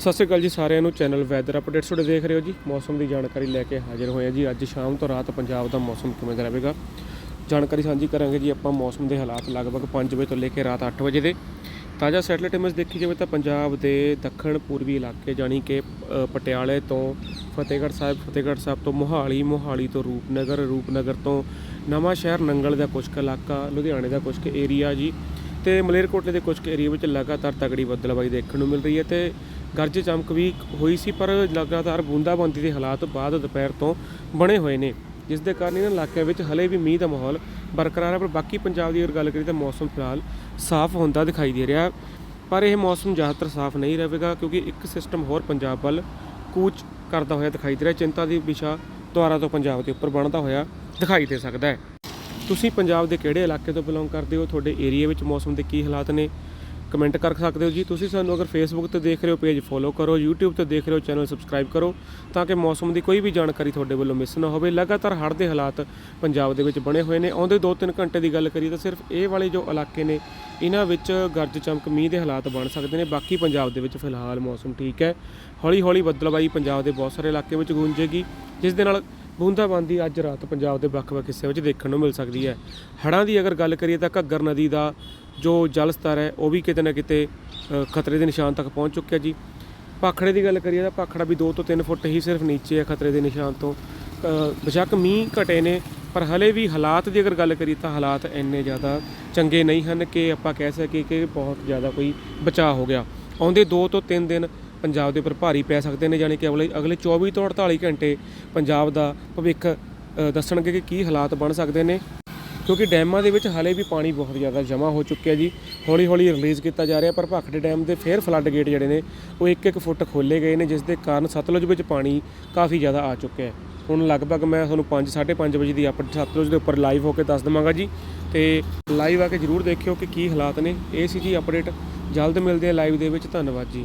ਸਤਿ ਸ਼੍ਰੀ ਅਕਾਲ ਜੀ ਸਾਰਿਆਂ ਨੂੰ। ਚੈਨਲ ਵੈਦਰ ਅਪਡੇਟਸ ਤੁਹਾਡੇ ਦੇਖ ਰਹੇ ਹੋ ਜੀ। ਮੌਸਮ ਦੀ ਜਾਣਕਾਰੀ ਲੈ ਕੇ ਹਾਜ਼ਰ ਹੋਏ ਹਾਂ ਜੀ। ਅੱਜ ਸ਼ਾਮ ਤੋਂ ਰਾਤ ਪੰਜਾਬ ਦਾ ਮੌਸਮ ਕਿਵੇਂ ਦਾ ਰਹੇਗਾ? ਜਾਣਕਾਰੀ ਸਾਂਝੀ ਕਰਾਂਗੇ ਜੀ ਆਪਾਂ ਮੌਸਮ ਦੇ ਹਾਲਾਤ ਲਗਭਗ 5 ਵਜੇ ਤੋਂ ਲੈ ਕੇ ਰਾਤ 8 ਵਜੇ ਦੇ। ਤਾਜ਼ਾ ਸੈਟਲਾਈਟ ਇਮੇਜ ਦੇਖੀ ਜਾਵੇ ਤਾਂ ਪੰਜਾਬ ਦੇ ਦੱਖਣ, ਪੂਰਬੀ ਇਲਾਕੇ ਜਾਣੀ ਕਿ ਪਟਿਆਲੇ ਤੋਂ ਫਤਿਹਗੜ੍ਹ ਸਾਹਿਬ ਫਤਿਹਗੜ੍ਹ ਸਾਹਿਬ ਤੋਂ ਮੋਹਾਲੀ ਮੋਹਾਲੀ ਤੋਂ ਰੂਪਨਗਰ ਰੂਪਨਗਰ ਤੋਂ ਨਵਾਂ ਸ਼ਹਿਰ ਨੰਗਲ ਦਾ ਕੁਝ ਕੁ ਇਲਾਕਾ, ਲੁਧਿਆਣੇ ਦਾ ਕੁਝ ਕੁ ਏਰੀਆ ਜੀ। ਤੇ ਮਲੇਰਕੋਟਲੇ ਦੇ ਕੁਝ ਕੁ ਏਰੀਆ ਵਿੱਚ ਲਗਾਤਾਰ ਤਗੜੀ ਬੱਦਲਬਾਈ ਦੇਖਣ ਨੂੰ ਮਿਲ ਰਹੀ ਹੈ ਤੇ ਗਰਜ ਚਮਕ ਵੀ ਹੋਈ ਸੀ, ਪਰ ਲਗਾਤਾਰ ਬੂੰਦਾਬਾਂਦੀ ਦੇ ਹਾਲਾਤ ਬਾਅਦ ਦੁਪਹਿਰ ਤੋਂ ਬਣੇ ਹੋਏ ਨੇ। ਜਿਸ ਦੇ ਕਾਰਨ ਇਹਨਾਂ ਇਲਾਕਿਆਂ ਵਿੱਚ ਹਲੇ ਵੀ ਮੀਂਹ ਦਾ ਮਾਹੌਲ ਬਰਕਰਾਰ ਹੈ, ਪਰ ਬਾਕੀ ਪੰਜਾਬ ਦੀ ਅਗਰ ਗੱਲ ਕਰੀਏ ਤਾਂ ਮੌਸਮ ਫਿਲਹਾਲ ਸਾਫ਼ ਹੁੰਦਾ ਦਿਖਾਈ ਦੇ ਰਿਹਾ। ਪਰ ਇਹ ਮੌਸਮ ਜ਼ਿਆਦਾਤਰ ਸਾਫ਼ ਨਹੀਂ ਰਹੇਗਾ, ਕਿਉਂਕਿ ਇੱਕ ਸਿਸਟਮ ਹੋਰ ਪੰਜਾਬ ਵੱਲ ਕੂਚ ਕਰਦਾ ਹੋਇਆ ਦਿਖਾਈ ਦੇ ਰਿਹਾ। ਚਿੰਤਾ ਦੀ ਵਿਸ਼ਾ ਦੁਆਰਾ ਤੋਂ ਪੰਜਾਬ ਦੇ ਉੱਪਰ ਬਣਦਾ ਹੋਇਆ ਦਿਖਾਈ ਦੇ ਸਕਦਾ ਹੈ। ਤੁਸੀਂ ਪੰਜਾਬ ਦੇ ਕਿਹੜੇ ਇਲਾਕੇ ਤੋਂ ਬਿਲੋਂਗ ਕਰਦੇ ਹੋ? ਤੁਹਾਡੇ ਏਰੀਆ ਵਿੱਚ ਮੌਸਮ ਦੇ ਕੀ ਹਾਲਾਤ ਨੇ? ਕਮੈਂਟ ਕਰ ਸਕਦੇ ਹੋ ਜੀ। ਤੁਸੀਂ ਸਾਨੂੰ ਅਗਰ ਫੇਸਬੁੱਕ ਤੇ ਦੇਖ ਰਹੇ ਹੋ ਪੇਜ ਫੋਲੋ ਕਰੋ, YouTube ਤੇ ਦੇਖ ਰਹੇ ਹੋ ਚੈਨਲ ਸਬਸਕ੍ਰਾਈਬ ਕਰੋ, ਤਾਂ ਕਿ ਮੌਸਮ ਦੀ ਕੋਈ ਵੀ ਜਾਣਕਾਰੀ ਤੁਹਾਡੇ ਵੱਲੋਂ ਮਿਸ ਨਾ ਹੋਵੇ। ਲਗਾਤਾਰ ਹੜ੍ਹ ਦੇ ਹਾਲਾਤ ਪੰਜਾਬ ਦੇ ਵਿੱਚ ਬਣੇ ਹੋਏ ਨੇ। ਆਉਂਦੇ 2-3 ਘੰਟੇ ਦੀ ਗੱਲ ਕਰੀਏ ਤਾਂ ਸਿਰਫ ਇਹ ਵਾਲੇ ਜੋ ਇਲਾਕੇ ਨੇ, ਇਹਨਾਂ ਵਿੱਚ ਗਰਜ ਚਮਕ ਮੀਂਹ ਦੇ ਹਾਲਾਤ ਬਣ ਸਕਦੇ ਨੇ। ਬਾਕੀ ਪੰਜਾਬ ਦੇ ਵਿੱਚ ਫਿਲਹਾਲ ਮੌਸਮ ਠੀਕ ਹੈ। ਹੌਲੀ ਹੌਲੀ ਬੱਦਲਬਾਈ ਪੰਜਾਬ ਦੇ ਬਹੁਤ ਸਾਰੇ ਇਲਾਕੇ ਵਿੱਚ ਗੂੰਜੇਗੀ, ਜਿਸ ਦੇ ਨਾਲ ਬੂੰਦਾਬਾਂਦੀ ਅੱਜ ਰਾਤ ਪੰਜਾਬ ਦੇ ਵੱਖ-ਵੱਖ ਹਿੱਸਿਆਂ ਵਿੱਚ ਦੇਖਣ ਨੂੰ ਮਿਲ ਸਕਦੀ ਹੈ। ਹੜ੍ਹਾਂ ਦੀ ਅਗਰ ਗੱਲ ਕਰੀਏ ਤਾਂ ਘੱਗਰ ਨਦੀ ਦਾ ਜੋ ਜਲ ਸਤਰ ਹੈ ਉਹ ਵੀ ਕਿਤੇ ਨਾ ਕਿਤੇ ਖਤਰੇ ਦੇ ਨਿਸ਼ਾਨ ਤੱਕ ਪਹੁੰਚ ਚੁੱਕਿਆ ਜੀ। ਪਾਖੜੇ ਦੀ ਗੱਲ ਕਰੀਏ ਤਾਂ ਪਾਖੜਾ ਵੀ 2 ਤੋਂ 3 ਫੁੱਟ ਹੀ ਸਿਰਫ ਨੀਚੇ ਹੈ ਖਤਰੇ ਦੇ ਨਿਸ਼ਾਨ ਤੋਂ। ਅ, ਬੇਸ਼ੱਕ ਮੀਂਹ ਘਟੇ ਨੇ ਪਰ ਹਲੇ ਵੀ ਹਾਲਾਤ ਦੀ ਅਗਰ ਗੱਲ ਕਰੀਏ ਤਾਂ ਹਾਲਾਤ ਇੰਨੇ ਜ਼ਿਆਦਾ ਚੰਗੇ ਨਹੀਂ ਹਨ ਕਿ ਆਪਾਂ ਕਹਿ ਸਕੀਏ ਕਿ ਬਹੁਤ ਜ਼ਿਆਦਾ ਕੋਈ ਬਚਾਅ ਹੋ ਗਿਆ। ਆਉਂਦੇ 2 ਤੋਂ 3 ਦਿਨ ਪੰਜਾਬ ਦੇ ਉੱਪਰ ਭਾਰੀ ਪੈ ਸਕਦੇ ਨੇ ਯਾਨੀ ਕਿ ਅਗਲੇ ਅਗਲੇ 24 ਤੋਂ 48 ਘੰਟੇ ਪੰਜਾਬ ਦਾ ਭਵਿੱਖ ਦੱਸਣਗੇ ਕਿ ਕੀ ਹਾਲਾਤ ਬਣ ਸਕਦੇ ਨੇ। ਕਿਉਂਕਿ ਡੈਮਾਂ ਦੇ ਵਿੱਚ ਹਾਲੇ ਵੀ ਪਾਣੀ ਬਹੁਤ ਜ਼ਿਆਦਾ ਜਮ੍ਹਾਂ ਹੋ ਚੁੱਕਿਆ ਜੀ। ਹੌਲੀ ਹੌਲੀ ਰਿਲੀਜ਼ ਕੀਤਾ ਜਾ ਰਿਹਾ, ਪਰ ਭਾਖੜੇ ਡੈਮ ਦੇ ਫੇਰ ਫਲੱਡ ਗੇਟ ਜਿਹੜੇ ਨੇ, ਉਹ 1-1 ਫੁੱਟ ਖੋਲੇ ਗਏ ਨੇ, ਜਿਸ ਦੇ ਕਾਰਨ ਸਤਲੁਜ ਵਿੱਚ ਪਾਣੀ ਕਾਫੀ ਜ਼ਿਆਦਾ ਆ ਚੁੱਕਿਆ ਹੈ। ਹੁਣ ਲਗਭਗ ਮੈਂ ਤੁਹਾਨੂੰ 5 5:30 ਵਜੇ ਦੀ ਅਪਡੇਟ ਸਤਲੁਜ ਦੇ ਉੱਪਰ ਲਾਈਵ ਹੋ ਕੇ ਦੱਸ ਦਵਾਂਗਾ ਜੀ। ਤੇ ਲਾਈਵ ਆ ਕੇ ਜਰੂਰ ਦੇਖਿਓ ਕਿ ਕੀ ਹਾਲਾਤ ਨੇ। ਇਹ ਸੀ ਜੀ ਅਪਡੇਟ ਜਲਦ ਮਿਲਦੇ ਆ ਲਾਈਵ ਦੇ ਵਿੱਚ। ਧੰਨਵਾਦ ਜੀ।